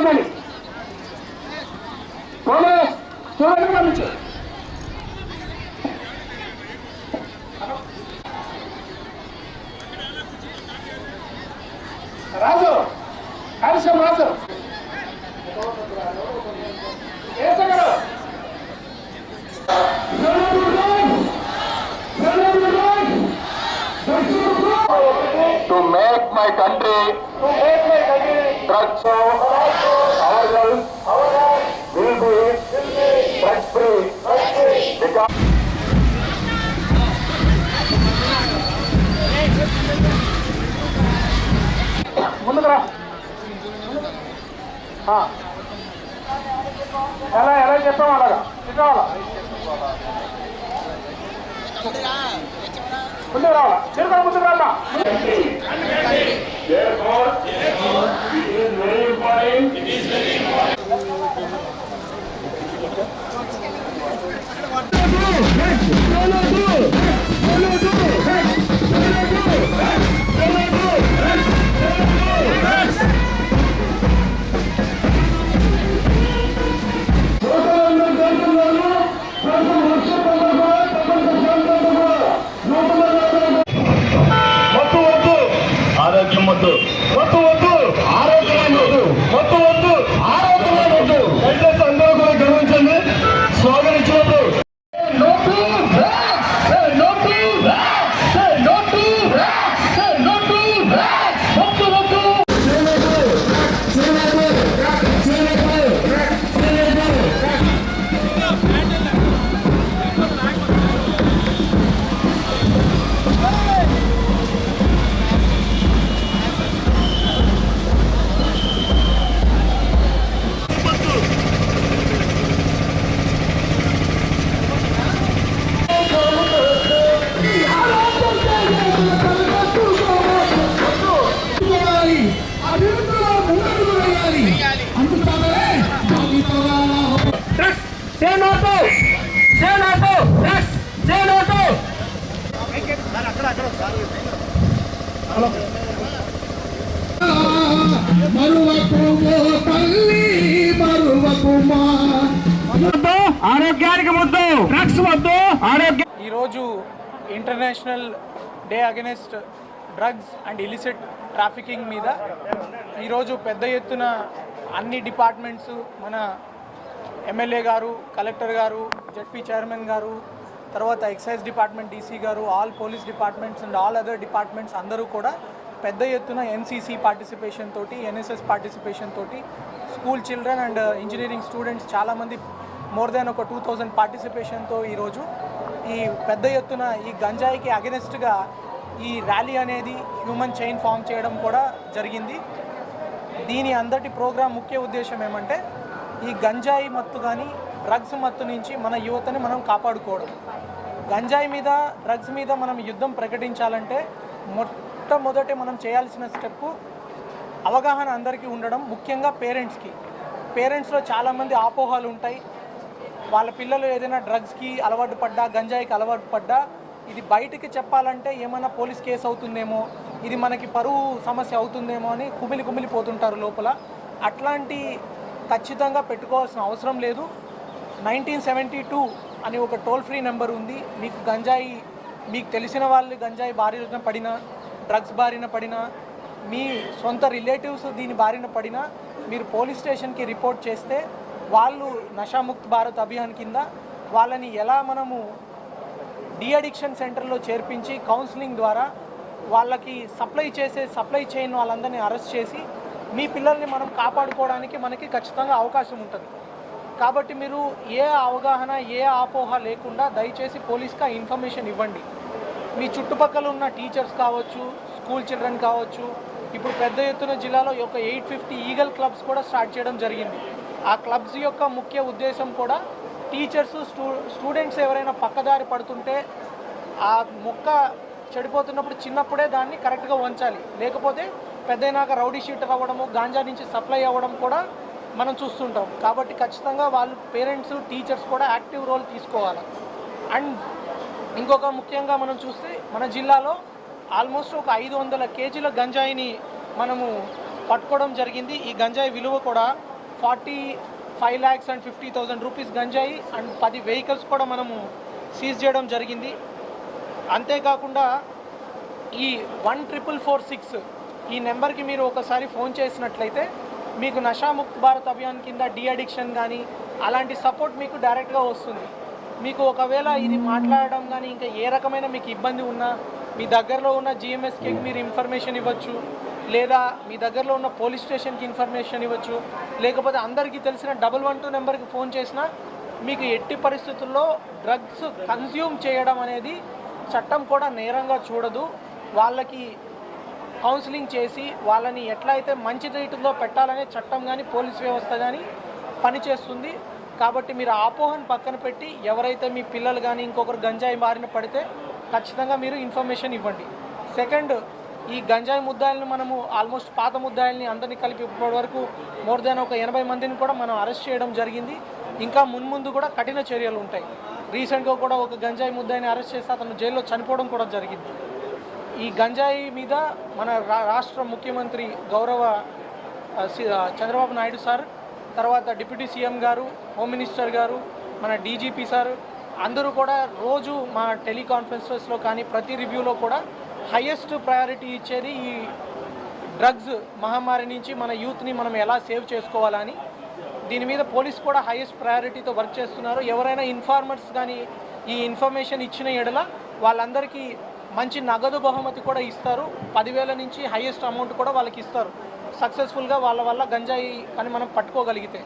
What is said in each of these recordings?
పంపించండి పోలీస్ చూడండి పంపించు రాజు కాలుష్యం రాజు ఏసగరు to make my country drug so ఎలా ఎలా చెప్పాము అలాగా చెప్పావాలా ముందుకు రావాలా చిరుకొని ముందుకు రామ్మా therefore it is very important మత్తు drugs say no to say no to drugs say no to మరువకు ఓ తల్లి మరువకు మా వద్దు. ఆరోగ్యానికి వద్దు. డ్రగ్స్ వద్దు. ఆరోగ్య ఈరోజు international day against drugs and illicit trafficking మీద ఈరోజు పెద్ద ఎత్తున అన్ని డిపార్ట్మెంట్స్ మన ఎమ్మెల్యే గారు కలెక్టర్ గారు జడ్పీ చైర్మన్ గారు తర్వాత ఎక్సైజ్ డిపార్ట్మెంట్ డీసీ గారు all police departments and all other departments అందరూ కూడా పెద్ద ఎత్తున ఎన్సీసీ పార్టిసిపేషన్ తోటి ఎన్ఎస్ఎస్ పార్టిసిపేషన్ తోటి school children and engineering students చాలామంది మోర్ దాన్ ఒక టూ థౌజండ్ పార్టిసిపేషన్తో ఈరోజు ఈ పెద్ద ఎత్తున ఈ గంజాయికి అగెనెస్ట్గా ఈ ర్యాలీ అనేది హ్యూమన్ చైన్ ఫామ్ చేయడం కూడా జరిగింది. దీని అందటి ప్రోగ్రాం ముఖ్య ఉద్దేశం ఏమంటే ఈ గంజాయి మత్తు కానీ డ్రగ్స్ మత్తు నుంచి మన యువతని మనం కాపాడుకోవడం. గంజాయి మీద డ్రగ్స్ మీద మనం యుద్ధం ప్రకటించాలంటే మొట్టమొదటి మనం చేయాల్సిన స్టెప్ అవగాహన అందరికీ ఉండడం ముఖ్యంగా పేరెంట్స్కి. పేరెంట్స్లో చాలామంది ఆపోహలు ఉంటాయి. వాళ్ళ పిల్లలు ఏదైనా డ్రగ్స్కి అలవాటు పడ్డా గంజాయికి అలవాటు పడ్డా ఇది బయటికి చెప్పాలంటే ఏమైనా పోలీస్ కేసు అవుతుందేమో ఇది మనకి పరువు సమస్య అవుతుందేమో అని కుమిలి కుమిలిపోతుంటారు లోపల. అట్లాంటి ఖచ్చితంగా పెట్టుకోవాల్సిన అవసరం లేదు. నైన్టీన్ సెవెంటీ టూ అని ఒక టోల్ ఫ్రీ నెంబర్ ఉంది. మీకు గంజాయి మీకు తెలిసిన వాళ్ళు గంజాయి బారిన పడినా డ్రగ్స్ బారిన పడినా మీ సొంత రిలేటివ్స్ దీని బారిన పడినా మీరు పోలీస్ స్టేషన్కి రిపోర్ట్ చేస్తే వాళ్ళు నషాముక్త్ భారత్ అభియాన్ కింద వాళ్ళని ఎలా మనము డి అడిక్షన్ సెంటర్లో చేర్పించి కౌన్సిలింగ్ ద్వారా వాళ్ళకి సప్లై చేసే సప్లై చైన్ వాళ్ళందరినీ అరెస్ట్ చేసి మీ పిల్లల్ని మనం కాపాడుకోవడానికి మనకి ఖచ్చితంగా అవకాశం ఉంటుంది. కాబట్టి మీరు ఏ అవగాహన ఏ ఆపోహ లేకుండా దయచేసి పోలీస్కి ఇన్ఫర్మేషన్ ఇవ్వండి. మీ చుట్టుపక్కల ఉన్న టీచర్స్ కావచ్చు స్కూల్ చిల్డ్రన్ కావచ్చు ఇప్పుడు పెద్ద ఎత్తున జిల్లాలో ఒక ఎయిట్ ఫిఫ్టీ ఈగల్ క్లబ్స్ కూడా స్టార్ట్ చేయడం జరిగింది. ఆ క్లబ్స్ యొక్క ముఖ్య ఉద్దేశం కూడా టీచర్స్ స్టూ స్టూడెంట్స్ ఎవరైనా పక్కదారి పడుతుంటే ఆ మొక్క చెడిపోతున్నప్పుడు చిన్నప్పుడే దాన్ని కరెక్ట్గా ఉంచాలి లేకపోతే పెద్దయినాక రౌడీ షీటర్ అవ్వడము గాంజా నుంచి సప్లై అవ్వడం కూడా మనం చూస్తుంటాం. కాబట్టి ఖచ్చితంగా వాళ్ళు పేరెంట్స్ టీచర్స్ కూడా యాక్టివ్ రోల్ తీసుకోవాలి. అండ్ ఇంకొక ముఖ్యంగా మనం చూస్తే మన జిల్లాలో ఆల్మోస్ట్ ఒక ఐదు వందల కేజీల గంజాయిని మనము పట్టుకోవడం జరిగింది. ఈ గంజాయి విలువ కూడా forty five lakhs and fifty thousand rupees గంజాయి అండ్ పది వెహికల్స్ కూడా మనము సీజ్ చేయడం జరిగింది. అంతేకాకుండా ఈ వన్ ట్రిపుల్ ఫోర్ సిక్స్ ఈ నెంబర్కి మీరు ఒకసారి ఫోన్ చేసినట్లయితే మీకు నషాముక్త్ భారత్ అభియాన్ కింద డీ అడిక్షన్ కానీ అలాంటి సపోర్ట్ మీకు డైరెక్ట్గా వస్తుంది. మీకు ఒకవేళ ఇది మాట్లాడడం కానీ ఇంకా ఏ రకమైన మీకు ఇబ్బంది ఉన్నా మీ దగ్గరలో ఉన్న జిఎంఎస్కి మీరు ఇన్ఫర్మేషన్ ఇవ్వచ్చు లేదా మీ దగ్గరలో ఉన్న పోలీస్ స్టేషన్కి ఇన్ఫర్మేషన్ ఇవ్వచ్చు లేకపోతే అందరికీ తెలిసిన డబల్ వన్ టూ నెంబర్కి ఫోన్ చేసినా మీకు ఎట్టి పరిస్థితుల్లో డ్రగ్స్ కన్జ్యూమ్ చేయడం అనేది చట్టం కూడా నేరంగా చూడదు. వాళ్ళకి కౌన్సిలింగ్ చేసి వాళ్ళని ఎట్లా అయితే మంచి రీతిలో పెట్టాలనే చట్టం కానీ పోలీస్ వ్యవస్థ కానీ పనిచేస్తుంది. కాబట్టి మీరు ఆపోహను పక్కన పెట్టి ఎవరైతే మీ పిల్లలు కానీ ఇంకొకరు గంజాయి మారిన పడితే ఖచ్చితంగా మీరు ఇన్ఫర్మేషన్ ఇవ్వండి. సెకండ్ ఈ గంజాయి ముద్దాయిలను మనము ఆల్మోస్ట్ పాత ముద్దాయిల్ని అందరినీ కలిపి ఇప్పటి వరకు మోర్ దాన్ ఒక ఎనభై మందిని కూడా మనం అరెస్ట్ చేయడం జరిగింది. ఇంకా మున్ముందు కూడా కఠిన చర్యలు ఉంటాయి. రీసెంట్గా కూడా ఒక గంజాయి ముద్దాయిని అరెస్ట్ చేస్తే అతను జైల్లో చనిపోవడం కూడా జరిగింది. ఈ గంజాయి మీద మన రా- రాష్ట్ర ముఖ్యమంత్రి గౌరవ సి- చంద్రబాబు నాయుడు సార్ తర్వాత డిప్యూటీ సీఎం గారు హోమ్ మినిస్టర్ గారు మన డీజీపీ సార్ అందరూ కూడా రోజు మా టెలికాన్ఫరెన్సెస్లో కానీ ప్రతి రివ్యూలో కూడా హయ్యెస్ట్ ప్రయారిటీ ఇచ్చేది ఈ డ్రగ్స్ మహమ్మారి నుంచి మన యూత్ని మనం ఎలా సేవ్ చేసుకోవాలని. దీని మీద పోలీస్ కూడా హైయెస్ట్ ప్రయారిటీతో వర్క్ చేస్తున్నారు. ఎవరైనా ఇన్ఫార్మర్స్ కానీ ఈ ఇన్ఫర్మేషన్ ఇచ్చిన ఎడల వాళ్ళందరికీ మంచి నగదు బహుమతి కూడా ఇస్తారు. పదివేల నుంచి హైయెస్ట్ అమౌంట్ కూడా వాళ్ళకి ఇస్తారు. సక్సెస్ఫుల్గా వాళ్ళ వల్ల గంజాయి అని మనం పట్టుకోగలిగితే.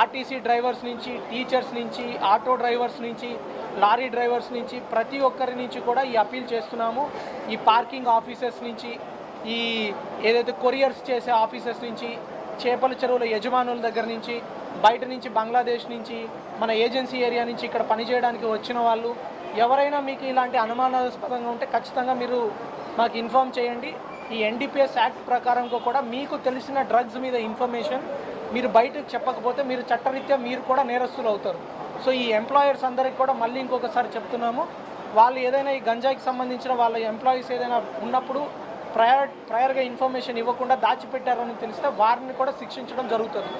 ఆర్టీసీ డ్రైవర్స్ నుంచి టీచర్స్ నుంచి ఆటో డ్రైవర్స్ నుంచి లారీ డ్రైవర్స్ నుంచి ప్రతి ఒక్కరి నుంచి కూడా ఈ అపీల్ చేస్తున్నాము. ఈ పార్కింగ్ ఆఫీసర్స్ నుంచి ఈ ఏదైతే కొరియర్స్ చేసే ఆఫీసర్స్ నుంచి చేపల చెరువుల యజమానుల దగ్గర నుంచి బయట నుంచి బంగ్లాదేశ్ నుంచి మన ఏజెన్సీ ఏరియా నుంచి ఇక్కడ పనిచేయడానికి వచ్చిన వాళ్ళు ఎవరైనా మీకు ఇలాంటి అనుమానాస్పదంగా ఉంటే ఖచ్చితంగా మీరు మాకు ఇన్ఫామ్ చేయండి. ఈ ఎన్డీపీఎస్ యాక్ట్ ప్రకారంగా కూడా మీకు తెలిసిన డ్రగ్స్ మీద ఇన్ఫర్మేషన్ మీరు బయటకు చెప్పకపోతే మీరు చట్టరీత్యా మీరు కూడా నేరస్తులు అవుతారు. సో ఈ ఎంప్లాయర్స్ అందరికి కూడా మళ్ళీ ఇంకొకసారి చెప్తున్నాము. వాళ్ళు ఏదైనా ఈ గంజాయికి సంబంధించిన వాళ్ళ ఎంప్లాయీస్ ఏదైనా ఉన్నప్పుడు ప్రయర్ ప్రయర్గా ఇన్ఫర్మేషన్ ఇవ్వకుండా దాచిపెట్టారని తెలిస్తే వారిని కూడా శిక్షించడం జరుగుతుంది.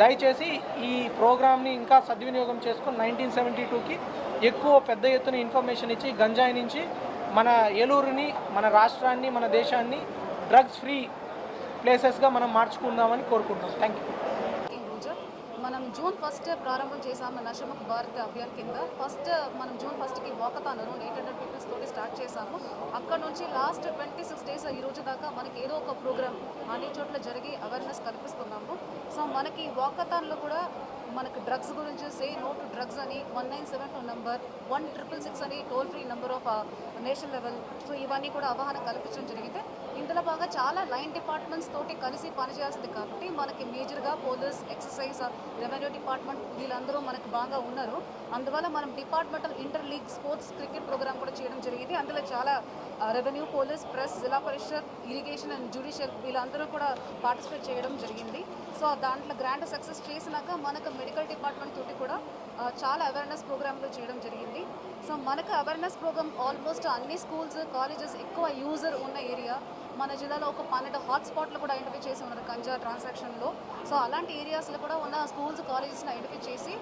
దయచేసి ఈ ప్రోగ్రామ్ని ఇంకా సద్వినియోగం చేసుకుని నైన్టీన్ సెవెంటీ టూకి ఎక్కువ పెద్ద ఎత్తున ఇన్ఫర్మేషన్ ఇచ్చి గంజాయి నుంచి మన ఏలూరుని మన రాష్ట్రాన్ని మన దేశాన్ని డ్రగ్స్ ఫ్రీ ప్లేసెస్గా మనం మార్చుకుందామని కోరుకుంటున్నాం. థ్యాంక్ యూ మనం జూన్ ఫస్ట్ ప్రారంభం చేసాము నషముఖ్ భారత్ అభియాన్ కింద. ఫస్ట్ మనం జూన్ ఫస్ట్కి వాకతాను ఎయిట్ హండ్రెడ్ పీపుల్స్ తోటి స్టార్ట్ చేసాము అక్కడ నుంచి లాస్ట్ ట్వంటీ సిక్స్ డేస్ ఈ రోజు దాకా మనకి ఏదో ఒక ప్రోగ్రామ్ అన్ని చోట్ల జరిగి అవేర్నెస్ కల్పిస్తున్నాము. సో మనకి వాకథాన్లో కూడా మనకు డ్రగ్స్ గురించి సే నో టు డ్రగ్స్ అని one nine seven two number one triple six అని toll free number of national level. So ఇవన్నీ కూడా అవగాహన కల్పించడం జరిగితే ఇందులో బాగా చాలా లైన్ డిపార్ట్మెంట్స్ తోటి కలిసి పనిచేస్తుంది కాబట్టి మనకి మేజర్గా పోలీస్ ఎక్సర్సైజ్ రెవెన్యూ డిపార్ట్మెంట్ వీళ్ళందరూ మనకు బాగా ఉన్నారు. అందువల్ల మనం departmental inter league sports cricket program కూడా చేయడం జరిగింది. అందులో చాలా రెవెన్యూ పోలీస్ ప్రెస్ జిల్లా పరిషత్ ఇరిగేషన్ అండ్ జ్యుడిషియల్ వీళ్ళందరూ కూడా పార్టిసిపేట్ చేయడం జరిగింది. సో దాంట్లో గ్రాండ్ సక్సెస్ చేసినాక మనకు మెడికల్ డిపార్ట్మెంట్ తోటి కూడా చాలా అవేర్నెస్ ప్రోగ్రాంలు చేయడం జరిగింది. సో మనకు అవేర్నెస్ ప్రోగ్రామ్ ఆల్మోస్ట్ అన్ని స్కూల్స్ కాలేజెస్ ఎక్కువ యూజర్ ఉన్న ఏరియా మన జిల్లాలో ఒక పన్నెండు హాట్ స్పాట్లు కూడా ఐడెంటిఫై చేసి ఉన్నారు గంజా ట్రాన్సాక్షన్లో. సో అలాంటి ఏరియాస్లో కూడా ఉన్న స్కూల్స్ కాలేజెస్ని ఐడెంటిఫై చేసి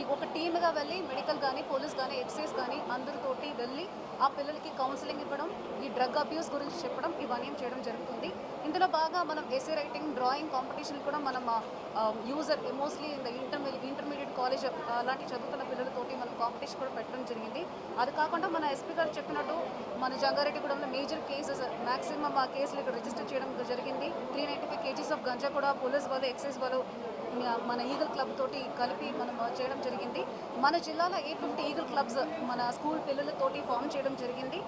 ఈ ఒక టీమ్గా వెళ్ళి మెడికల్ కానీ పోలీస్ కానీ ఎక్సైజ్ కానీ అందరితోటి వెళ్ళి ఆ పిల్లలకి కౌన్సిలింగ్ ఇవ్వడం ఈ డ్రగ్ అబ్యూస్ గురించి చెప్పడం ఇవన్నీ చేయడం జరుగుతుంది. ఇందులో బాగా మనం ఎస్ఏ రైటింగ్ డ్రాయింగ్ కాంపిటీషన్ కూడా మనం user mostly in the intermediate intermediate college అలాంటి చదువుతున్న పిల్లలతోటి మనం కాంపిటీషన్ కూడా పెట్టడం జరిగింది. అది కాకుండా మన ఎస్పీ గారు చెప్పినట్టు మన జంగారెడ్డిగూడెంలో మేజర్ కేసెస్ మ్యాక్సిమం ఆ కేసులు ఇక్కడ రిజిస్టర్ చేయడం జరిగింది. Three ninety five kgs of ganja కూడా పోలీస్ వాళ్ళు ఎక్సైజ్ వాళ్ళు మన ఈగల్ క్లబ్ తోటి కలిపి మనం చేయడం జరిగింది. మన జిల్లాలో ఎయిట్ ఫిఫ్టీ ఈగల్ క్లబ్స్ మన స్కూల్ పిల్లలతోటి ఫామ్ చేయడం జరిగింది.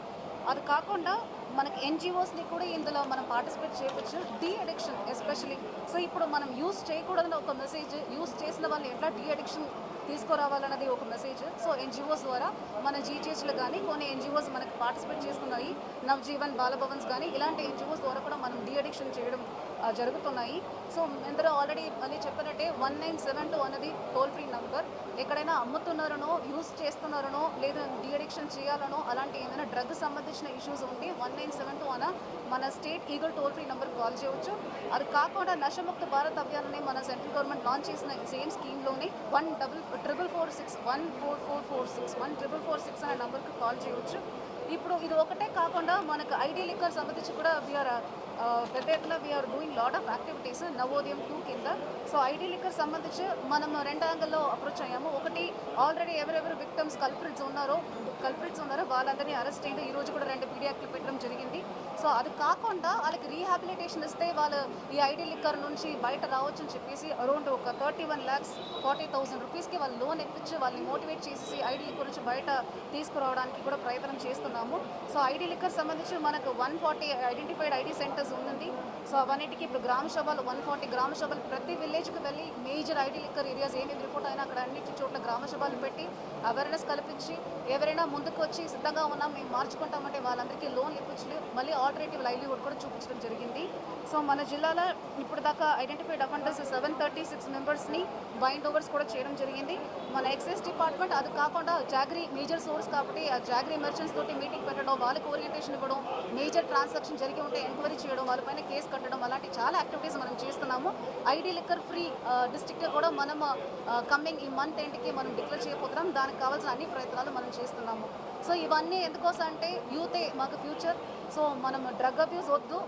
అది కాకుండా మనకి ఎన్జిఓస్ని కూడా ఇందులో మనం పార్టిసిపేట్ చేయవచ్చు. డీ అడిక్షన్ ఎస్పెషలీ సో ఇప్పుడు మనం యూస్ చేయకూడదని ఒక మెసేజ్ యూస్ చేసిన వాళ్ళని ఎట్లా డీ అడిక్షన్ తీసుకురావాలన్నది ఒక మెసేజ్ సో ఎన్జిఓస్ ద్వారా మన జీజీహెచ్లు కానీ కొన్ని ఎన్జిఓస్ మనకి పార్టిసిపేట్ చేస్తున్నాయి. నవజీవన్ బాలభవన్స్ కానీ ఇలాంటి ఎన్జిఓస్ ద్వారా కూడా మనం డీ అడిక్షన్ చేయడం జరుగుతున్నాయి. సో ఇందులో ఆల్రెడీ మళ్ళీ చెప్పినట్టే వన్ నైన్ సెవెన్ టూ అనేది టోల్ ఫ్రీ నంబర్. ఎక్కడైనా అమ్ముతున్నారనో యూస్ చేస్తున్నారనో లేదా డిఅడిక్షన్ చేయాలనో అలాంటి ఏమైనా డ్రగ్ సంబంధించిన ఇష్యూస్ ఉంటే వన్ నైన్ సెవెన్ టూ అన మన state eagle toll free number call చేయవచ్చు. అది కాకుండా నషముక్త భారత్ అభియాన్ని మన సెంట్రల్ గవర్నమెంట్ లాంచ్ చేసిన same స్కీమ్లోనే one double triple four six one four four four six one triple four six అనే నెంబర్కి కాల్ చేయవచ్చు. ఇప్పుడు ఇది ఒకటే కాకుండా మనకు ఐడి లిక్కర్ సంబంధించి కూడా వీఆర్ పెద్ద ఎత్తున we are doing lot of activities Navodayam two కింద. సో ఐడి లిక్కర్ సంబంధించి మనం రెండు యాంగిల్లో అప్రోచ్ అయ్యాము. ఒకటి ఆల్రెడీ ఎవరెవరు విక్టమ్స్ కల్ప్రిట్స్ ఉన్నారో కల్ప్రిట్స్ ఉన్నారో వాళ్ళందరినీ అరెస్ట్ అయ్యి ఈ రోజు కూడా రెండు పీడియాక్లు పెట్టడం జరిగింది. సో అది కాకుండా వాళ్ళకి రీహాబిలిటేషన్ ఇస్తే వాళ్ళు ఈ ఐడి లిక్కర్ నుంచి బయట రావచ్చు అని చెప్పేసి అరౌండ్ ఒక thirty one lakhs forty thousand రూపీస్కి వాళ్ళు లోన్ ఇప్పించి వాళ్ళని మోటివేట్ చేసేసి ఐడి లిక్కర్ నుంచి బయట తీసుకురావడానికి కూడా ప్రయత్నం చేస్తున్నారు. చేస్తున్నాము. సో ఐడి లిక్కర్ సంబంధించి మనకు one forty identified ID centres ఉంది సో అవన్నిటికీ ఇప్పుడు గ్రామ సభలు వన్ ఫార్టీ గ్రామ సభలు ప్రతి విలేజ్కి వెళ్ళి మేజర్ ఐడి లిక్కర్ ఏరియాస్ ఏమేమి రిపోర్ట్ అయినా అక్కడ అన్నిటి చోట్ల గ్రామ సభలు పెట్టి అవేర్నెస్ కల్పించి ఎవరైనా ముందుకు వచ్చి సిద్ధంగా ఉన్నాం మేము మార్చుకుంటామంటే వాళ్ళందరికీ లోన్ ఇప్పించి మళ్ళీ ఆల్టర్నేటివ్ లైవ్లీహుడ్ కూడా చూపించడం జరిగింది. సో మన జిల్లాలో ఇప్పుడు దాకా identified offenders seven thirty six మెంబర్స్ని బైండ్ ఓవర్స్ కూడా చేయడం జరిగింది. మన ఎక్సైజ్ డిపార్ట్మెంట్ అది కాకుండా జాగ్రీ మేజర్ సోర్స్ కాబట్టి ఆ జాగ్రీ మెర్చెంట్స్ తోటి మీటింగ్ పెట్టడం వాళ్ళకి ఓరియంటేషన్ ఇవ్వడం మేజర్ ట్రాన్సాక్షన్ జరిగి ఉంటే ఎంక్వైరీ చేయడం వాళ్ళపైన కేసు కట్టడం అలాంటి చాలా యాక్టివిటీస్ మనం చేస్తున్నాము. ఐడి లిక్కర్ ఫ్రీ డిస్ట్రిక్ట్ కూడా మనం కమింగ్ ఈ మంత్ ఎండ్కి మనం డిక్లేర్ చేయబోతున్నాం. దానికి కావాల్సిన అన్ని ప్రయత్నాలు మనం చేస్తున్నాము. సో ఇవన్నీ ఎందుకోసం అంటే యూతే మాకు ఫ్యూచర్ సో మనం డ్రగ్ అబ్యూస్ వద్దు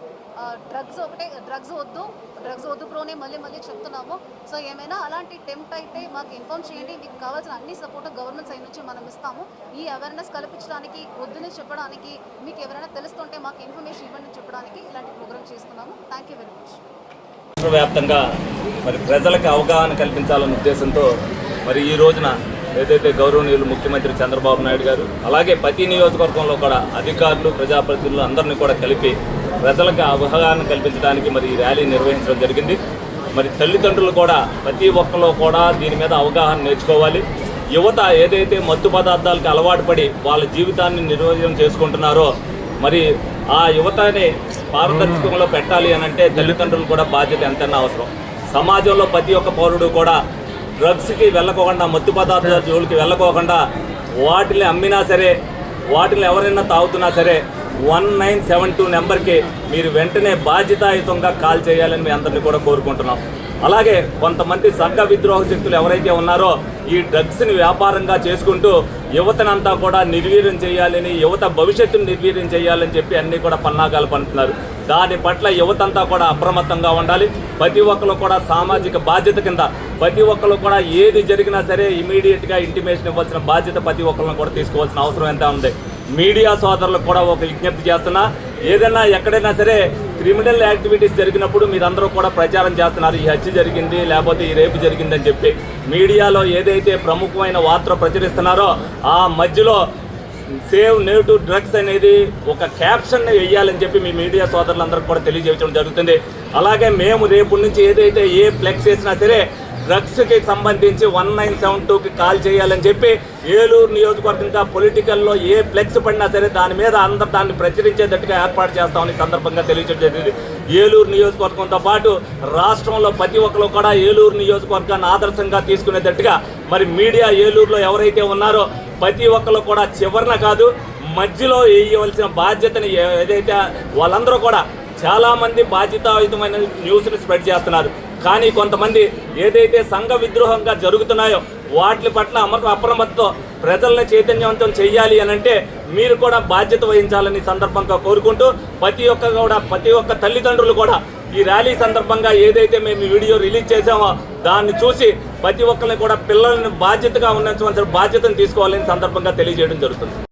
డ్రగ్స్ ఒకటే డ్రగ్స్ వద్దు డ్రగ్స్ వద్దు ప్రోనే మళ్ళీ మళ్ళీ చెప్తున్నాము. సో ఏమైనా అలాంటి టెంప్ట్ అయితే మాకు ఇన్ఫామ్ చేయండి. మీకు కావాల్సిన అన్ని సపోర్ట్ గవర్నమెంట్ సైడ్ నుంచి మనం ఇస్తాము. ఈ అవేర్నెస్ కల్పించడానికి వద్దుని చెప్పడానికి మీకు ఎవరైనా తెలుస్తుంటే మాకు ఇన్ఫర్మేషన్ ఇవ్వండి చెప్పడానికి ఇలాంటి ప్రోగ్రామ్ చేస్తున్నాము. థ్యాంక్ యూ వెరీ మచ్ రాష్ట్ర వ్యాప్తంగా మరి ప్రజలకు అవగాహన కల్పించాలన్న ఉద్దేశంతో మరి ఈ రోజున ఏదైతే గౌరవనీయులు ముఖ్యమంత్రి చంద్రబాబు నాయుడు గారు అలాగే ప్రతి నియోజకవర్గంలో కూడా అధికారులు ప్రజాప్రతినిధులు అందరినీ కూడా కలిపి ప్రజలకు అవగాహన కల్పించడానికి మరి ఈ ర్యాలీ నిర్వహించడం జరిగింది. మరి తల్లిదండ్రులు కూడా ప్రతి ఒక్కరు కూడా దీని మీద అవగాహన నేర్చుకోవాలి. యువత ఏదైతే మత్తు పదార్థాలకు అలవాటు పడి వాళ్ళ జీవితాన్ని నిర్వహణ చేసుకుంటున్నారో మరి ఆ యువతని పారదర్శకంలో పెట్టాలి అని అంటే తల్లిదండ్రులు కూడా బాధ్యత ఎంతైనా అవసరం. సమాజంలో ప్రతి ఒక్క పౌరుడు కూడా డ్రగ్స్కి వెళ్ళకోకుండా మత్తు పదార్థాల జోలికి వెళ్ళకోకుండా వాటిని అమ్మినా సరే వాటిని ఎవరైనా తాగుతున్నా సరే వన్ నైన్ సెవెన్ టూ నెంబర్కి మీరు వెంటనే బాధ్యతాయుతంగా కాల్ చేయాలని మీ అందరినీ కూడా కోరుకుంటున్నాం. అలాగే కొంతమంది సంఘ విద్రోహ శక్తులు ఎవరైతే ఉన్నారో ఈ డ్రగ్స్ని వ్యాపారంగా చేసుకుంటూ యువతనంతా కూడా నిర్వీర్యం చేయాలని యువత భవిష్యత్తును నిర్వీర్యం చేయాలని చెప్పి అన్నీ కూడా పన్నాగాలు పంటున్నారు దాని పట్ల యువతంతా కూడా అప్రమత్తంగా ఉండాలి. ప్రతి ఒక్కరు కూడా సామాజిక బాధ్యత కింద ప్రతి ఒక్కరు కూడా ఏది జరిగినా సరే ఇమీడియట్గా ఇంటిమేషన్ ఇవ్వాల్సిన బాధ్యత ప్రతి ఒక్కరిని కూడా తీసుకోవాల్సిన అవసరం ఎంత ఉంది. మీడియా సోదరులకు కూడా ఒక విజ్ఞప్తి చేస్తున్నా ఏదైనా ఎక్కడైనా సరే క్రిమినల్ యాక్టివిటీస్ జరిగినప్పుడు మీరందరూ కూడా ప్రచారం చేస్తున్నారు. ఈ హత్య జరిగింది లేకపోతే ఈ రేపు జరిగిందని చెప్పి మీడియాలో ఏదైతే ప్రముఖమైన వార్త ప్రచురిస్తున్నారో ఆ మధ్యలో సేవ్ నేవ్ టు డ్రగ్స్ అనేది ఒక క్యాప్షన్ వేయాలని చెప్పి మీ మీడియా సోదరులందరికీ కూడా తెలియజేయడం జరుగుతుంది. అలాగే మేము రేపు నుంచి ఏదైతే ఏ ఫ్లెక్స్ వేసినా సరే డ్రగ్స్కి సంబంధించి వన్ నైన్ సెవెన్ టూకి కాల్ చేయాలని చెప్పి ఏలూరు నియోజకవర్గంగా పొలిటికల్లో ఏ ఫ్లెక్స్ పడినా సరే దాని మీద అందరు దాన్ని ప్రచురించేటట్టుగా ఏర్పాటు చేస్తామని సందర్భంగా తెలియజేయడం జరిగింది. ఏలూరు నియోజకవర్గంతో పాటు రాష్ట్రంలో ప్రతి ఒక్కరు కూడా ఏలూరు నియోజకవర్గాన్ని ఆదర్శంగా తీసుకునేటట్టుగా మరి మీడియా ఏలూరులో ఎవరైతే ఉన్నారో ప్రతి ఒక్కరు కూడా చివరన కాదు మధ్యలో వేయవలసిన బాధ్యతని ఏదైతే వాళ్ళందరూ కూడా చాలామంది బాధ్యతాయుతమైన న్యూస్ని స్ప్రెడ్ చేస్తున్నారు. కానీ కొంతమంది ఏదైతే సంఘ విద్రోహంగా జరుగుతున్నాయో వాటి పట్ల అమర అప్రమత్తో ప్రజల్ని చైతన్యవంతం చేయాలి అని అంటే మీరు కూడా బాధ్యత వహించాలని సందర్భంగా కోరుకుంటూ ప్రతి ఒక్క కూడా ప్రతి ఒక్క తల్లిదండ్రులు కూడా ఈ ర్యాలీ సందర్భంగా ఏదైతే మేము వీడియో రిలీజ్ చేసామో దాన్ని చూసి ప్రతి ఒక్కరిని కూడా పిల్లల్ని బాధ్యతగా ఉన్నటువంటి బాధ్యతను తీసుకోవాలని సందర్భంగా తెలియజేయడం జరుగుతుంది.